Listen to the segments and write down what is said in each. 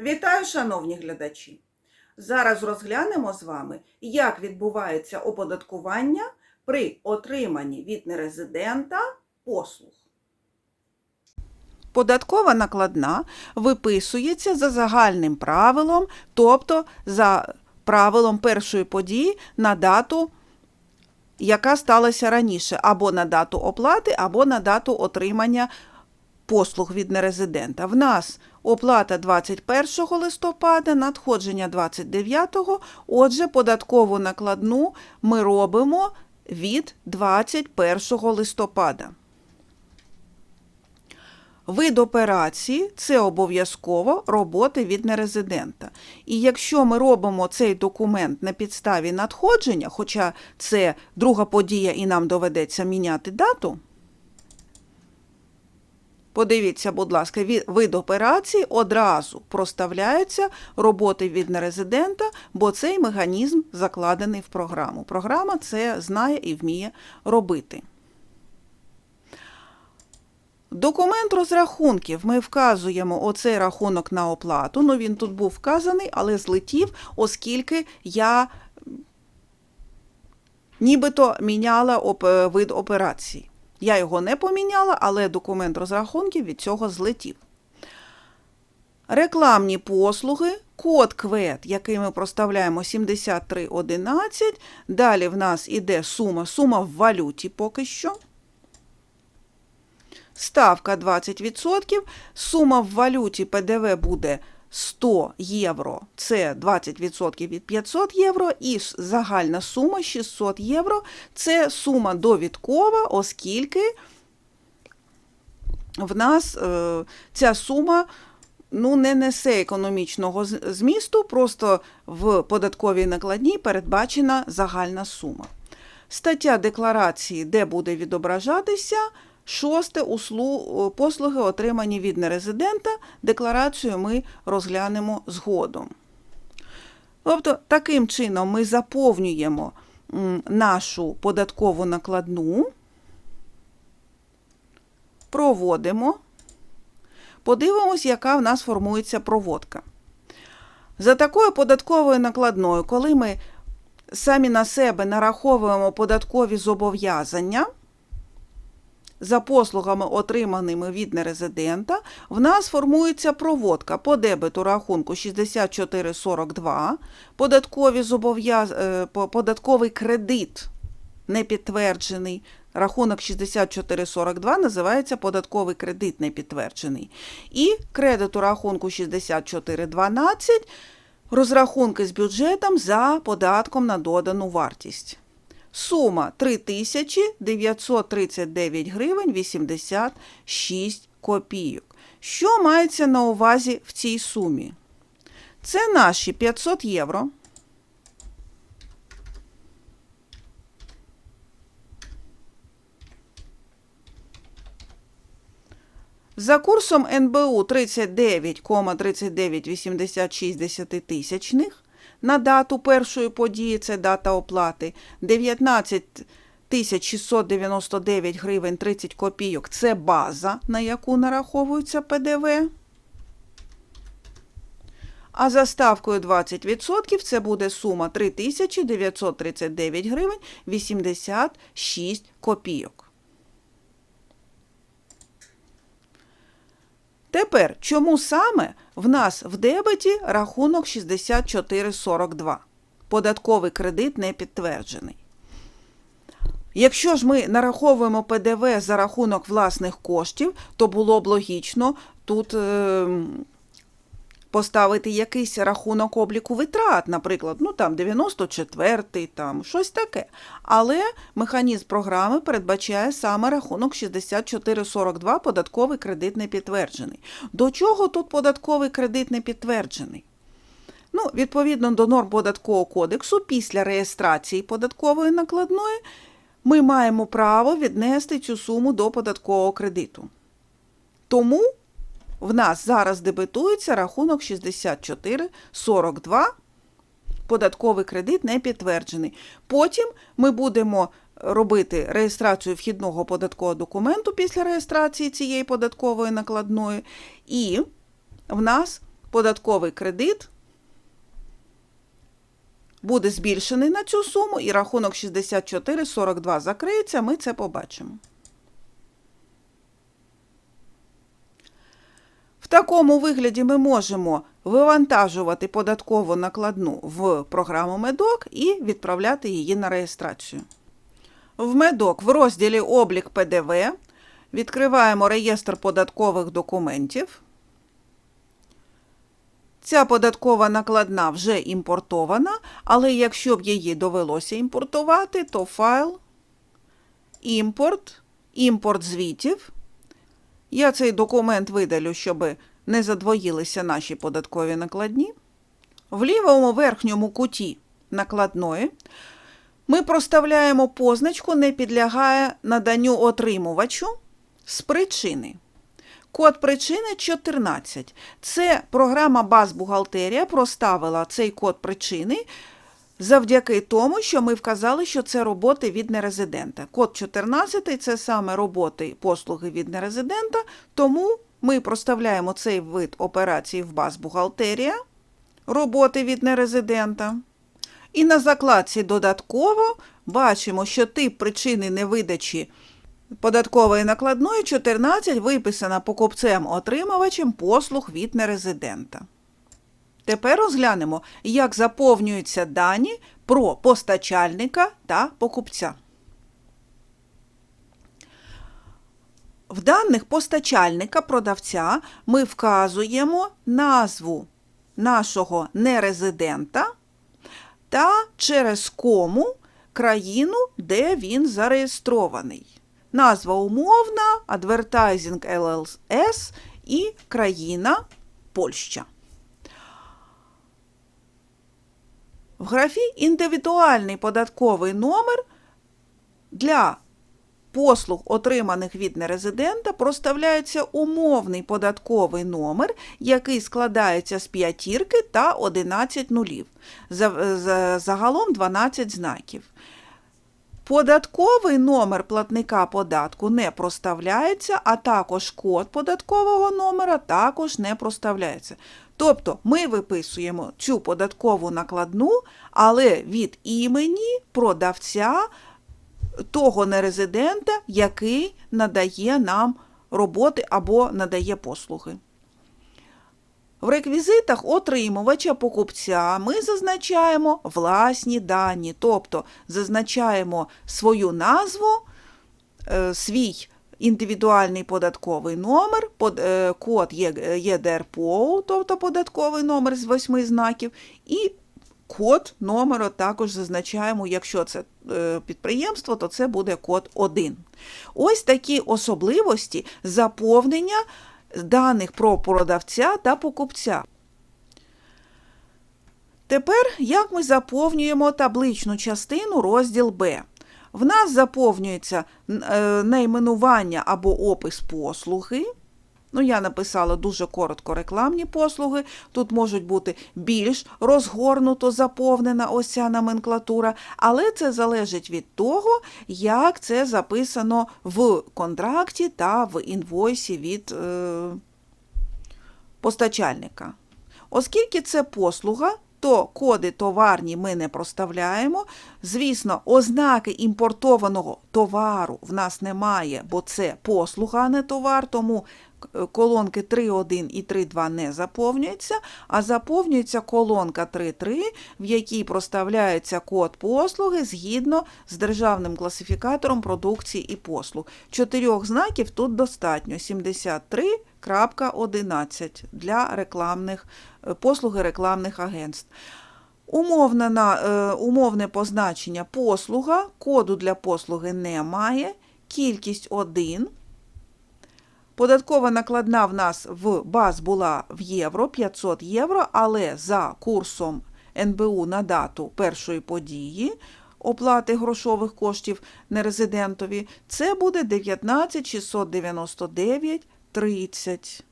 Вітаю, шановні глядачі! Зараз розглянемо з вами, як відбувається оподаткування при отриманні від нерезидента послуг. Податкова накладна виписується за загальним правилом, тобто за правилом першої події на дату, яка сталася раніше, або на дату оплати, або на дату отримання послуг від нерезидента. В нас оплата 21 листопада, надходження 29, отже, податкову накладну ми робимо від 21 листопада. Вид операції це обов'язково роботи від нерезидента. І якщо ми робимо цей документ на підставі надходження, хоча це друга подія і нам доведеться міняти дату, Подивіться, будь ласка, вид операції одразу проставляються роботи від нерезидента, бо цей механізм закладений в програму. Програма це знає і вміє робити. Документ розрахунків ми вказуємо оцей рахунок на оплату. Ну, він тут був вказаний, але злетів, оскільки я нібито міняла вид операції. Я його не поміняла, але документ розрахунків від цього злетів. Рекламні послуги, код КВЕД, який ми проставляємо 7311. Далі в нас іде сума, сума в валюті поки що. Ставка 20%. Сума в валюті ПДВ буде 100 євро, це 20% від 500 євро, і загальна сума 600 євро. Це сума довідкова, оскільки в нас е, ця сума ну, не несе економічного змісту, просто в податковій накладній передбачена загальна сума. Стаття декларації, де буде відображатися шосте услу... послуги, отримані від нерезидента. Декларацію ми розглянемо згодом. Тобто, таким чином ми заповнюємо нашу податкову накладну, проводимо, подивимось, яка в нас формується проводка. За такою податковою накладною, коли ми самі на себе нараховуємо податкові зобов'язання за послугами, отриманими від нерезидента, в нас формується проводка по дебету рахунку 6442, податкові зобов'яз... е, податковий кредит не підтверджений. Рахунок 6442 називається податковий кредит не підтверджений. І кредиту рахунку 6412 розрахунки з бюджетом за податком на додану вартість. Сума 3939 гривень 86 копійок. Що мається на увазі в цій сумі? Це наші 500 євро. За курсом НБУ 39,3986 десятитисячних на дату першої події, це дата оплати, 19 699 гривень 30 копійок – це база, на яку нараховується ПДВ. А за ставкою 20% це буде сума 3939 гривень 86 копійок. Тепер, чому саме в нас в дебеті рахунок 6442? Податковий кредит не підтверджений. Якщо ж ми нараховуємо ПДВ за рахунок власних коштів, то було б логічно тут е, поставити якийсь рахунок обліку витрат, наприклад, ну там 94-й, там щось таке. Але механізм програми передбачає саме рахунок 6442 податковий кредит не підтверджений. До чого тут податковий кредит не підтверджений? Ну, відповідно до норм податкового кодексу, після реєстрації податкової накладної ми маємо право віднести цю суму до податкового кредиту. Тому в нас зараз дебетується рахунок 6442, податковий кредит не підтверджений. Потім ми будемо робити реєстрацію вхідного податкового документу після реєстрації цієї податкової накладної, і в нас податковий кредит буде збільшений на цю суму, і рахунок 6442 закриється, ми це побачимо. В такому вигляді ми можемо вивантажувати податкову накладну в програму Медок і відправляти її на реєстрацію. В Медок в розділі Облік ПДВ відкриваємо реєстр податкових документів. Ця податкова накладна вже імпортована, але якщо б її довелося імпортувати, то файл імпорт, імпорт звітів. Я цей документ видалю, щоб не задвоїлися наші податкові накладні. В лівому верхньому куті накладної ми проставляємо позначку не підлягає наданню отримувачу з причини. Код причини 14. Це програма Баз Бухгалтерія проставила цей код причини завдяки тому, що ми вказали, що це роботи від нерезидента. Код 14 це саме роботи послуги від нерезидента, тому ми проставляємо цей вид операції в Баз Бухгалтерія, роботи від нерезидента. І на закладці додатково бачимо, що тип причини невидачі податкової накладної 14 виписана покупцем-отримувачем послуг від нерезидента. Тепер розглянемо, як заповнюються дані про постачальника та покупця. В даних постачальника продавця ми вказуємо назву нашого нерезидента та через кому країну, де він зареєстрований. Назва умовна, Advertising LLS і країна Польща. В графі індивідуальний податковий номер для послуг, отриманих від нерезидента, проставляється умовний податковий номер, який складається з п'ятірки та 11 нулів. За- за- Загалом 12 знаків. Податковий номер платника податку не проставляється, а також код податкового номера також не проставляється. Тобто ми виписуємо цю податкову накладну, але від імені продавця того нерезидента, який надає нам роботи або надає послуги. В реквізитах отримувача покупця ми зазначаємо власні дані, тобто зазначаємо свою назву, е, свій індивідуальний податковий номер, е, код ЄДРПО, тобто податковий номер з восьми знаків, і код номеру також зазначаємо, якщо це е, підприємство, то це буде код 1. Ось такі особливості заповнення даних про продавця та покупця. Тепер як ми заповнюємо табличну частину розділ Б. В нас заповнюється е, найменування або опис послуги. Ну, я написала дуже коротко рекламні послуги. Тут можуть бути більш розгорнуто заповнена ось ця номенклатура, але це залежить від того, як це записано в контракті та в інвойсі від е, постачальника. Оскільки це послуга, то коди товарні ми не проставляємо. Звісно, ознаки імпортованого товару в нас немає, бо це послуга, а не товар, тому колонки 3.1 і 3.2 не заповнюються, а заповнюється колонка 3.3, в якій проставляється код послуги згідно з державним класифікатором продукції і послуг. Чотирьох знаків тут достатньо 73.11 для рекламних е, послуги рекламних агентств. Умовне, на, е, умовне позначення послуга, коду для послуги немає, кількість 1. Податкова накладна в нас в баз була в євро, 500 євро, але за курсом НБУ на дату першої події оплати грошових коштів нерезидентові, це буде 19 699 30.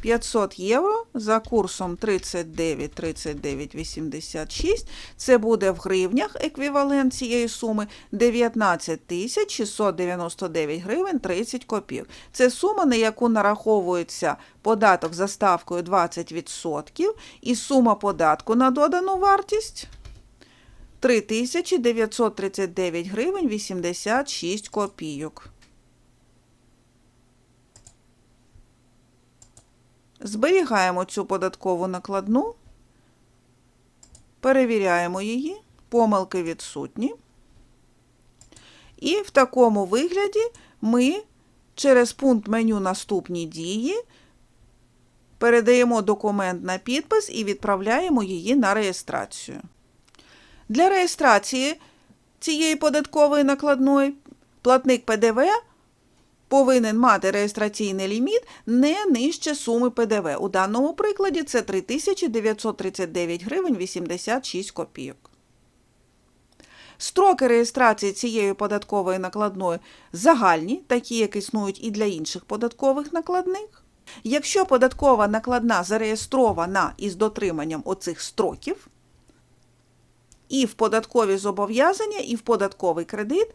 500 євро за курсом 39 39 86. Це буде в гривнях еквівалент цієї суми 19 699 гривень 30 копійок. Це сума, на яку нараховується податок за ставкою 20% і сума податку на додану вартість 3939 гривень 86 копійок. Зберігаємо цю податкову накладну, перевіряємо її, помилки відсутні. І в такому вигляді ми через пункт меню Наступні дії передаємо документ на підпис і відправляємо її на реєстрацію. Для реєстрації цієї податкової накладної платник ПДВ повинен мати реєстраційний ліміт не нижче суми ПДВ. У даному прикладі це 3939 гривень 86 копійок. Строки реєстрації цієї податкової накладної загальні, такі, як існують і для інших податкових накладних. Якщо податкова накладна зареєстрована із дотриманням оцих строків, і в податкові зобов'язання, і в податковий кредит,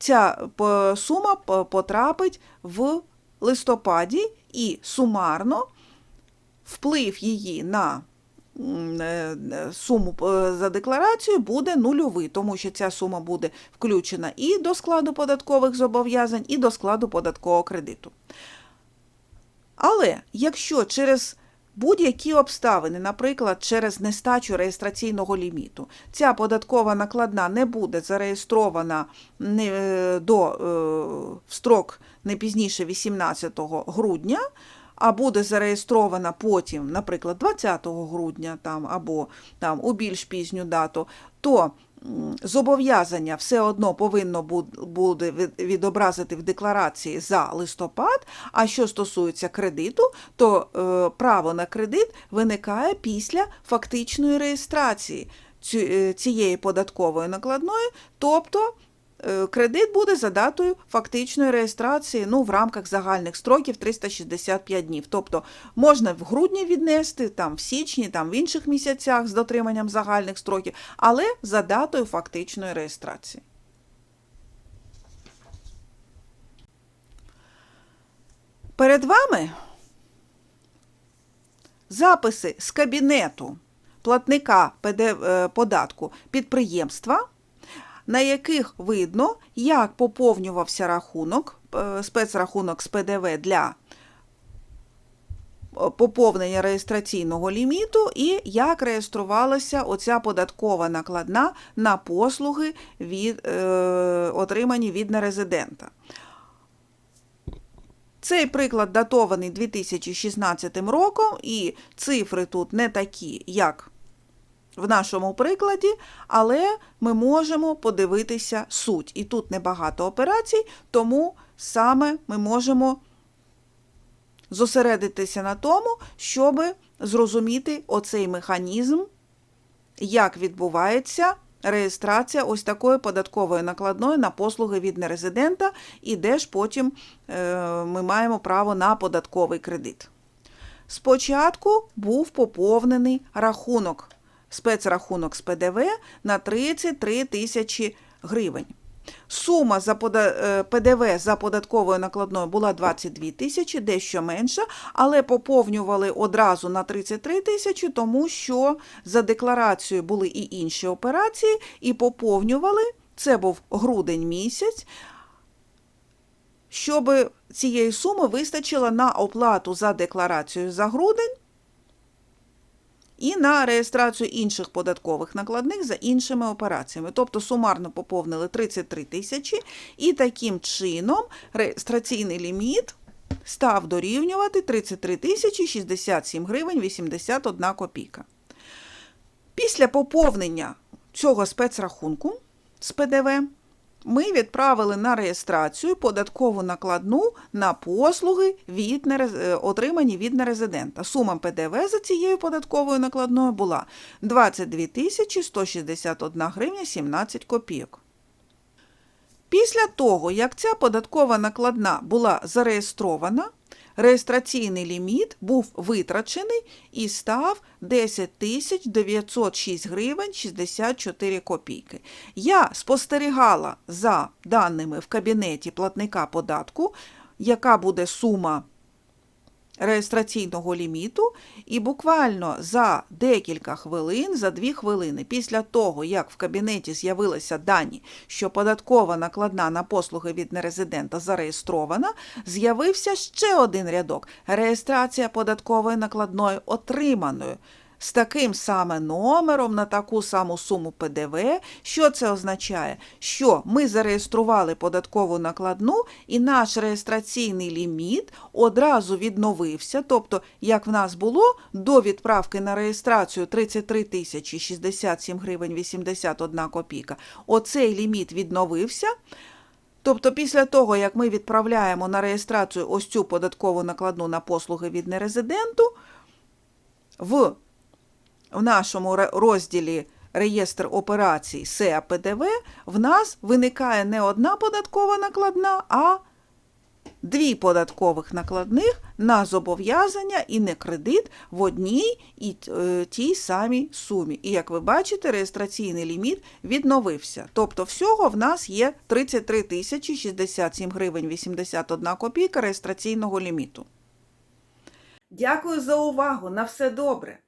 ця сума потрапить в листопаді і сумарно вплив її на е, е, суму е, за декларацію буде нульовий, тому що ця сума буде включена і до складу податкових зобов'язань, і до складу податкового кредиту. Але якщо через будь-які обставини, наприклад, через нестачу реєстраційного ліміту, ця податкова накладна не буде зареєстрована е, до, е, в строк не пізніше 18 грудня, а буде зареєстрована потім, наприклад, 20 грудня там, або там, у більш пізню дату, то зобов'язання все одно повинно буд- буде від- відобразити в декларації за листопад. А що стосується кредиту, то е, право на кредит виникає після фактичної реєстрації е, цієї податкової накладної, тобто кредит буде за датою фактичної реєстрації ну, в рамках загальних строків 365 днів. Тобто можна в грудні віднести, там, в січні, там, в інших місяцях з дотриманням загальних строків, але за датою фактичної реєстрації. Перед вами записи з кабінету платника е, податку підприємства, на яких видно, як поповнювався рахунок, е, спецрахунок з ПДВ для е, поповнення реєстраційного ліміту і як реєструвалася оця податкова накладна на послуги, від, е, отримані від нерезидента. Цей приклад датований 2016 роком, і цифри тут не такі, як в нашому прикладі, але ми можемо подивитися суть. І тут небагато операцій, тому саме ми можемо зосередитися на тому, щоб зрозуміти оцей механізм, як відбувається реєстрація ось такої податкової накладної на послуги від нерезидента, і де ж потім е, ми маємо право на податковий кредит. Спочатку був поповнений рахунок, спецрахунок з ПДВ на 33 тисячі гривень. Сума за е, ПДВ за податковою накладною була 22 тисячі, дещо менша, але поповнювали одразу на 33 тисячі, тому що за декларацією були і інші операції, і поповнювали, це був грудень місяць, щоб цієї суми вистачило на оплату за декларацією за грудень і на реєстрацію інших податкових накладних за іншими операціями. Тобто сумарно поповнили 33 тисячі, і таким чином реєстраційний ліміт став дорівнювати 33 тисячі 67 гривень 81 копійка. Після поповнення цього спецрахунку з ПДВ ми відправили на реєстрацію податкову накладну на послуги, від нерез- е, отримані від нерезидента. Сума ПДВ за цією податковою накладною була 22 тисячі 161 гривня 17 копійок. Після того, як ця податкова накладна була зареєстрована, реєстраційний ліміт був витрачений і став 10 тисяч 906 гривень 64 копійки. Я спостерігала за даними в кабінеті платника податку, яка буде сума реєстраційного ліміту, і буквально за декілька хвилин, за дві хвилини, після того, як в кабінеті з'явилися дані, що податкова накладна на послуги від нерезидента зареєстрована, з'явився ще один рядок реєстрація податкової накладної отриманою. З таким саме номером на таку саму суму ПДВ. Що це означає? Що ми зареєстрували податкову накладну і наш реєстраційний ліміт одразу відновився. Тобто, як в нас було до відправки на реєстрацію 33 тисячі 67 гривень 81 копійка, оцей ліміт відновився. Тобто, після того, як ми відправляємо на реєстрацію ось цю податкову накладну на послуги від нерезиденту, в в нашому розділі реєстр операцій СЕА ПДВ в нас виникає не одна податкова накладна, а дві податкових накладних на зобов'язання і не кредит в одній і е, тій самій сумі. І як ви бачите, реєстраційний ліміт відновився. Тобто всього в нас є 33 тисячі 67 гривень 81 копійка реєстраційного ліміту. Дякую за увагу. На все добре.